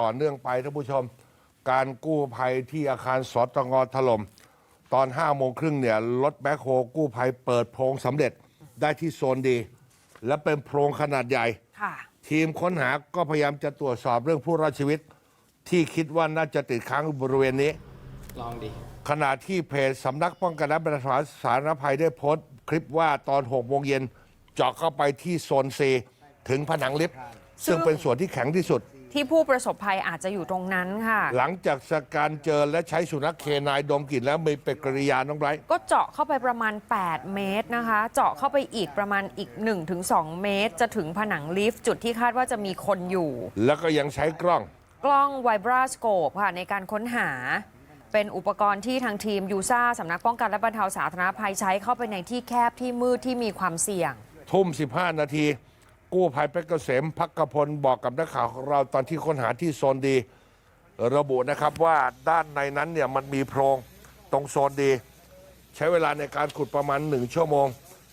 ต่อเนื่องไปท่านผู้ชม การกู้ภัยที่อาคารสตงถล่มตอน5โมงครึ่งเนี่ยรถแบ็คโฮกู้ภัยเปิดโพรงสำเร็จได้ที่โซนดี และเป็นโพรงขนาดใหญ่ค่ะทีมค้นหาก็พยายามจะตรวจสอบเรื่องผู้รอดชีวิต ที่คิดว่าน่าจะติดค้างอยู่บริเวณนี้ ลองดิขณะที่เพจสำนักป้องกันและบรรเทาสาธารณภัยได้โพสต์คลิปว่าตอน6โมงเย็นเจาะเข้าไปที่โซนซีถึงผนังลิฟต์ซึ่งเป็นส่วนที่แข็งที่สุด ที่ผู้ประสบภัยอาจจะอยู่ตรงนั้นค่ะ หลังจากสการเจอและใช้สุนัขเคนายดมกลิ่นแล้วมีปฏิกิริยาน้องไบรท์ก็เจาะเข้าไปประมาณ 8 เมตรนะคะ เจาะเข้าไปอีกประมาณอีก 1-2 เมตร จะถึงผนังลิฟต์จุดที่คาดว่าจะมีคนอยู่ แล้วก็ยังใช้กล้องกล้องไวบราสโคปค่ะในการค้นหา เป็นอุปกรณ์ที่ทางทีมยูซ่าสำนักป้องกันและบรรเทาสาธารณภัยใช้เข้าไปในที่แคบที่มืดที่มีความเสี่ยง ทุ่ม 15 นาที กู้ภัยเพชรเกษมพักกพลบอกกับนักข่าวของเราตอนที่ค้นหาที่โซนดี ระบุนะครับว่าด้านในนั้นเนี่ยมันมีโพรงตรงโซนดี ใช้เวลาในการขุดประมาณหนึ่งชั่วโมง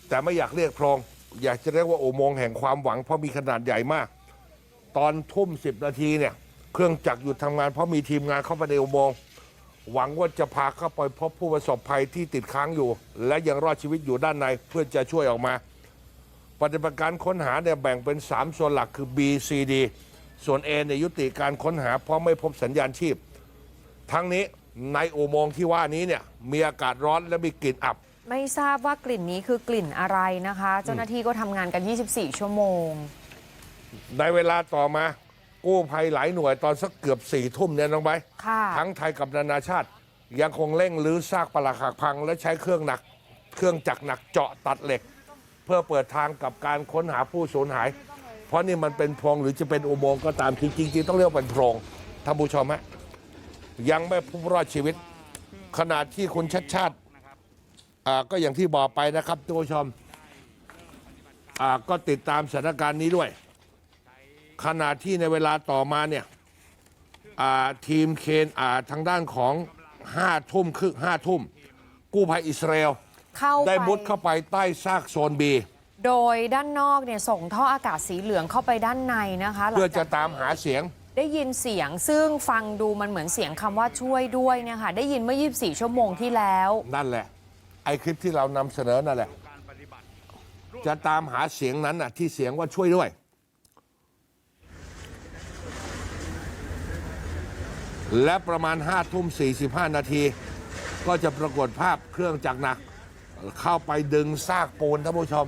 แต่ไม่อยากเรียกโพรงอยากจะเรียกว่าอุโมงค์แห่งความหวังเพราะมีขนาดใหญ่มาก ตอนทุ่ม10นาทีเนี่ยเครื่องจักรหยุดทำงานเพราะมีทีมงานเข้าไปในอุโมงค์หวังว่าจะพาเข้าไปพบผู้ประสบภัยที่ติดค้างอยู่ และยังรอดชีวิตอยู่ด้านในเพื่อจะช่วยออกมา ปฏิบัติการค้นหาเนี่ยแบ่งเป็น 3 ส่วนหลักคือ B C D ส่วน A เนี่ยยุติการค้นหาเพราะไม่พบสัญญาณชีพ ทั้งนี้ในอุโมงค์ที่ว่านี้เนี่ยมีอากาศร้อนและมีกลิ่นอับ ไม่ทราบว่ากลิ่นนี้คือกลิ่นอะไรนะคะ เจ้าหน้าที่ก็ทำงานกัน 24 ชั่วโมง ในเวลาต่อมากู้ภัยหลายหน่วยตอนสักเกือบสี่ทุ่มเนี่ยน้องใบร์ทค่ะ ทั้งไทยกับนานาชาติ ยังคงเร่งรื้อซากปลักหักพัง และใช้เครื่องหนัก เครื่องจักรหนักเจาะตัดเหล็ก เพื่อเปิดทางกับการค้นหาผู้สูญหาย เพราะนี่มันเป็นโพรงหรือจะเป็นอุโมงค์ก็ตามจริงๆต้องเรียกว่าเป็นโพรงท่านผู้ชมฮะยังไม่พบรอดชีวิต ขนาดที่คุณชัดชาติอ่าก็อย่างที่บอกไปนะครับท่านผู้ชมอ่าก็ติดตามสถานการณ์นี้ด้วย ขณะที่ในเวลาต่อมาเนี่ยอ่าทีมเคนอ่าทางด้านของห้าทุ่มครึ่งห้าทุ่มกู้ภัยอิสราเอล เข้าได้ไปมุดเข้าไปใต้ซากโซนบีโดยด้านนอกเนี่ยส่งท่ออากาศสีเหลืองเข้าไปด้านในนะคะหลังเพื่อจะจากตามหาเสียง ได้ยินเสียงซึ่งฟังดูมันเหมือนเสียงคำว่าช่วยด้วยเนี่ยค่ะได้ยินเมื่อ 24 ชั่วโมงที่แล้ว นั่นแหละ ไอ้คลิปที่เรานำเสนอนั่นแหละ จะตามหาเสียงนั้นน่ะ ที่เสียงว่าช่วยด้วย และประมาณ5้าทุ่ม45 นาที ก็จะปรากฏภาพเครื่องจักรหนัก เข้าไปดึงซากปูนท่านผู้ชม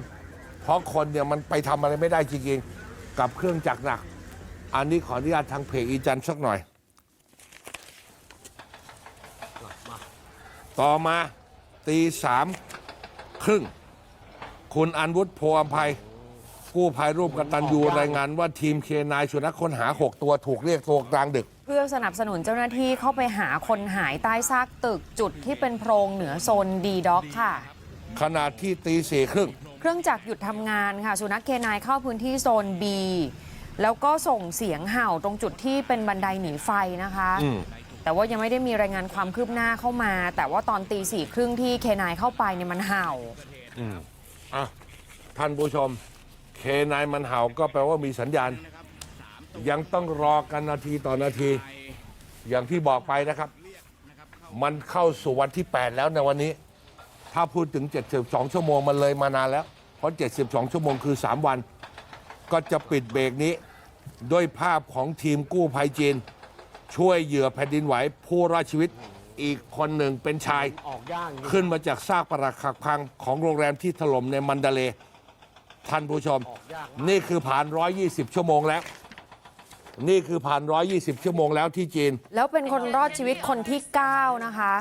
เพราะคนเนี่ยมันไปทำอะไรไม่ได้จริงๆ กับเครื่องจักรหนัก อันนี้ขออนุญาตทางเพจอีจันทร์สักหน่อย ต่อมาตีสามครึ่ง คุณอันวุฒิโพอภัย กู้ภัยรูปกตันยูรายงานว่าทีมเคนายสุนัขค้นหา 6 ตัวถูกเรียกตัวกลางดึก เพื่อสนับสนุนเจ้าหน้าที่เข้าไปหาคนหายใต้ซากตึกจุดที่เป็นโพรงเหนือโซนดีด็อกค่ะ ขณะที่ตีสี่ครึ่ง เครื่องจักรหยุดทำงานค่ะ สุนัขเคนายเข้าพื้นที่โซน B แล้วก็ส่งเสียงเห่าตรงจุดที่เป็นบันไดหนีไฟนะคะ อืม แต่ว่ายังไม่ได้มีรายงานความคืบหน้าเข้ามา แต่ว่าตอนตีสี่ครึ่งที่เคนายเข้าไปเนี่ยมันเห่า อะท่านผู้ชม เคนายมันเห่าก็แปลว่ามีสัญญาณ ยังต้องรอกันนาทีต่อนาที อย่างที่บอกไปนะครับ มันเข้าสู่วันที่ 8 แล้วในวันนี้ ถ้าพูดถึง 72 ชั่วโมงมันเลยมานานแล้ว เพราะ 72 ชั่วโมงคือ 3 วัน ก็จะปิดเบรกนี้ ด้วยภาพของทีมกู้ภัยจีน ช่วยเหยื่อแผ่นดินไหวผู้รอดชีวิตอีกคนหนึ่งเป็นชายออกย่างดิขึ้นมาจากซากปรักหักพังของโรงแรมที่ถล่มในมันดาเลย์ท่านผู้ชม นี่คือผ่าน 120 ชั่วโมงแล้ว นี่คือผ่าน 120 ชั่วโมงแล้วที่จีน แล้วเป็นคนรอดชีวิตคนที่ 9 นะคะ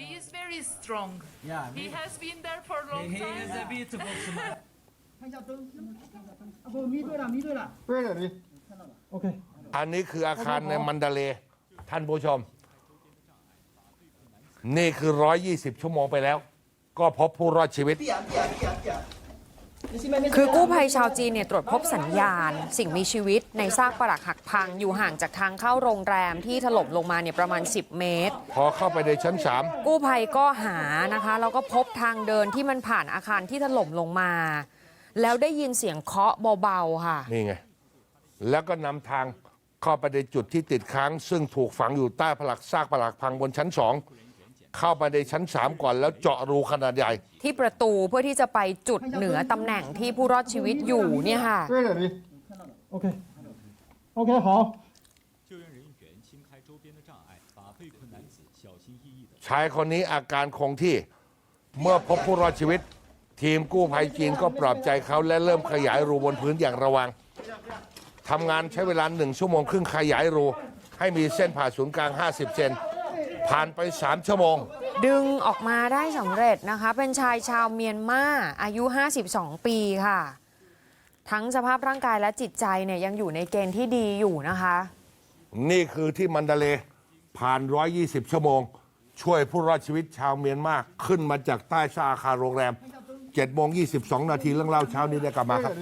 He is very strong. Yeah, he me- has been there for a long He time. is a beautiful smile. อันนี้คืออาคารในมันดาเลท่านผู้ชม นี่คือ 120 ชั่วโมงไปแล้ว ก็พบผู้รอดชีวิต คือกู้ภัยชาวจีนเนี่ยตรวจพบสัญญาณ สิ่งมีชีวิตในซากปรักหักพังอยู่ห่างจากทางเข้าโรงแรมที่ถล่มลงมาเนี่ยประมาณ 10 เมตร พอเข้าไปในชั้นกู้ภัยก็หานะคะแล้วก็พบทางเดินที่มันผ่านอาคารที่ถล่มลงมา แล้วได้ยินเสียงเคาะเบาๆค่ะ3นี่ไง แล้วก็นำทางเข้าไปในจุดที่ติดค้าง ซึ่งถูกฝังอยู่ใต้ผลักซากผลักพังบนชั้นสอง เข้าไปในชั้นสามก่อนแล้วเจาะรูขนาดใหญ่ ที่ประตูเพื่อที่จะไปจุดเหนือตำแหน่งที่ผู้รอดชีวิตอยู่เนี่ยค่ะ 对着你。OK。OK，好。救援人员清开周边的障碍，把被困男子小心翼翼地。 ชายคนนี้อาการคงที่ เมื่อพบผู้รอดชีวิต ทีมกู้ภัยจีนก็ปลอบใจเขาและเริ่มขยายรูบนพื้นอย่างระวังทำงานใช้เวลาหนึ่งชั่วโมงครึ่งขยายรู ให้มีเส้นผ่าศูนย์กลาง 50 เซน ผ่านไปสามชั่วโมง ดึงออกมาได้สำเร็จนะคะ เป็นชายชาวเมียนมาอายุ 52 ปีค่ะ ทั้งสภาพร่างกายและจิตใจเนี่ยยังอยู่ในเกณฑ์ที่ดีอยู่นะคะ นี่คือที่มันดาเลผ่าน 120 ชั่วโมง ช่วยผู้รอดชีวิตชาวเมียนมาขึ้นมาจากใต้ซาอาคารโรงแรม7โมง22 นาทีเรื่องเล่าเช้านี้ได้กลับมาครับ